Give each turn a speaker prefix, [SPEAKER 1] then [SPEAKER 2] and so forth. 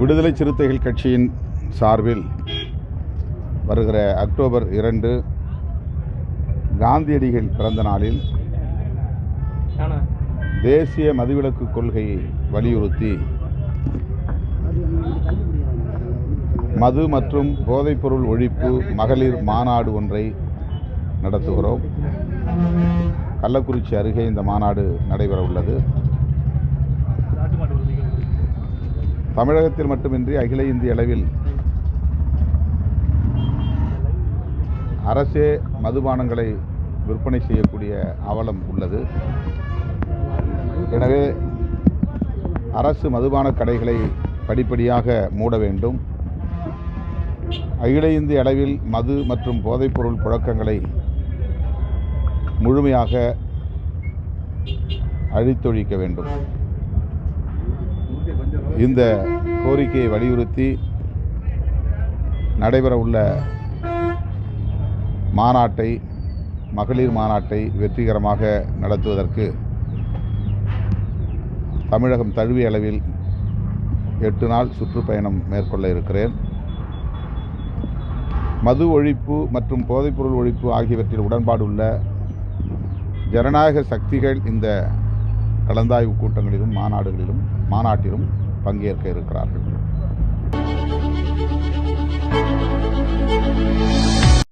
[SPEAKER 1] விடுதலை சிறுத்தைகள் கட்சியின் சார்பில் வருகிற அக்டோபர் இரண்டு காந்தியடிகள் பிறந்த நாளில் தேசிய மதுவிலக்கு கொள்கையை வலியுறுத்தி மது மற்றும் போதைப்பொருள் ஒழிப்பு மகளிர் மாநாடு ஒன்றை நடத்துகிறோம். கள்ளக்குறிச்சி அருகே இந்த மாநாடு நடைபெற உள்ளது தமிழகத்தில் மட்டுமின்றி அகில இந்திய அளவில் அரசே மதுபானங்களை விற்பனை செய்யக்கூடிய அவலம் உள்ளது. எனவே அரசு மதுபான கடைகளை படிப்படியாக மூட வேண்டும். அகில இந்திய அளவில் மது மற்றும் போதைப்பொருள் புழக்கங்களை முழுமையாக அழித்தொழிக்க வேண்டும். இந்த கோரிக்கையை வலியுறுத்தி நடைபெறவுள்ள மாநாட்டை மகளிர் மாநாட்டை வெற்றிகரமாக நடத்துவதற்கு தமிழகம் தழுவிய அளவில் எட்டு நாள் சுற்றுப்பயணம் மேற்கொள்ள இருக்கிறேன். மது ஒழிப்பு மற்றும் போதைப்பொருள் ஒழிப்பு ஆகியவற்றில் உடன்பாடு உள்ள ஜனநாயக சக்திகள் இந்த கலந்தாய்வு கூட்டங்களிலும் மாநாடுகளிலும் மாநாட்டிலும் பங்கேற்க இருக்கிறார்கள்.